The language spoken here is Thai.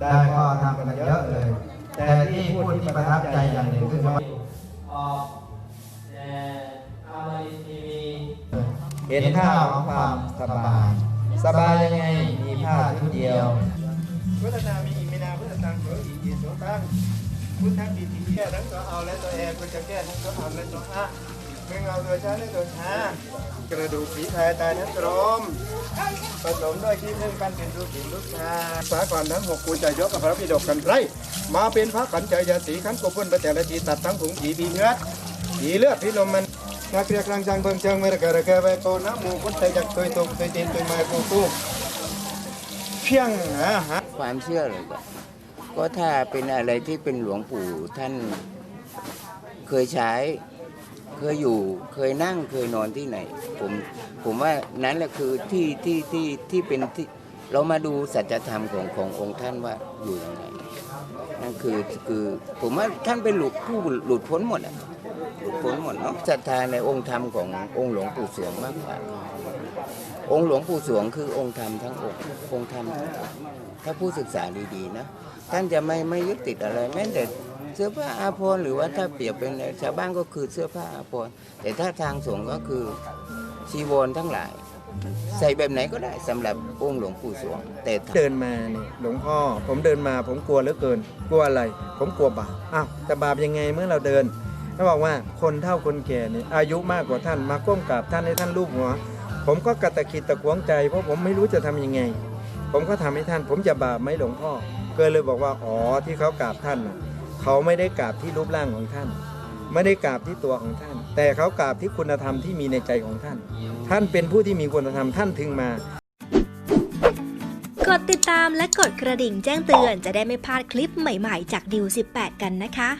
ได้ก็ทำกันเยอะเลย แต่ที่พูดที่ประทับใจอย่างหนึ่งคือว่าออกแต่อามารินทีวีเห็นค่าของความสบาย สบายยังไง มีผ้าชุดเดียวพุทธนามีอิมินาพุทธตังโสอิจิโสตังพุทธปีติแก้ทั้งตัวเอาและตัวแอบคุณจะแก้ทั้งตัวเอาและตัวอะ มึงเอาตัวช้าและตัวช้ากระดูกผีพายตายนั้นตรมผสมด้วยขี้พึ่งกันเป็นรูปผีรูปชาสาก่อนทั้งหกกูจะยกกับพระพิดกกันไรมาเป็นพระขันใจยาสีขันกบนประแต่ละทีตัดทั้งผงผีผีเงือดผีเลือดผีลมมันนักเรียกลางจังเบิ่งเชิงไม่ระเกระเกะไปโตนะหมูคนใจจากตัวตุกตัวตีนตัวไม้ปูตู้เพียงหาหาความเชื่อเลยก็ถ้าเป็นอะไรที่เป็นหลวงปู่ท่านเคยใช้ เคยอยู่เคยนั่งเคยนอนที่ไหน ผมผมว่านั้นแหละคือที่ที่ที่ที่เป็นที่เรามาดูสัจธรรมของขององค์ท่านว่าอยู่ยังไงนั่นคือคือผมว่าท่านเป็นหลุดผู้หลุดพ้นหมดอะหลุดพ้นหมดเนาะศรัทธาในองค์ธรรมขององค์หลวงปู่สวงมากกว่าองค์หลวงปู่สวงคือองค์ธรรมทั้งองค์องค์ธรรมถ้าผู้ศึกษาดีๆนะท่านจะไม่ไม่ยึดติดอะไรแม้แต่ เสื้อผ้าอาภรณ์หรือว่าถ้าเปรียบเป็นชาวบ้านก็คือเสื้อผ้าอาภรณ์แต่ถ้าทางสงฆ์ก็คือชีวรทั้งหลาย ใส่แบบไหนก็ได้สำหรับองค์หลวงปู่สวง แต่ถ้าเดินมาเนี่ยหลวงพ่อผมเดินมาผมกลัวเหลือเกิน กลัวอะไร ผมกลัวบาปอ้าวแต่บาปยังไงเมื่อเราเดินเขาบอกว่าคนเฒ่าคนแก่นี่อายุมากกว่าท่านมาก้มกราบท่านให้ท่านรูปหัวผมก็กระตะขิดตะขวงใจ เพราะผมไม่รู้จะทำยังไง ผมก็ทำให้ท่าน ผมจะบาปไหมหลวงพ่อก็เลยบอกว่าอ๋อที่เขากราบท่านน่ะ เขาไม่ได้กราบที่รูปร่างของท่าน ไม่ได้กราบที่ตัวของท่าน แต่เขากราบที่คุณธรรมที่มีในใจของท่าน ท่านเป็นผู้ที่มีคุณธรรมท่านถึงมากดติดตามและกดกระดิ่งแจ้งเตือนจะได้ไม่พลาดคลิปใหม่ๆ จากดิว18 กันนะคะ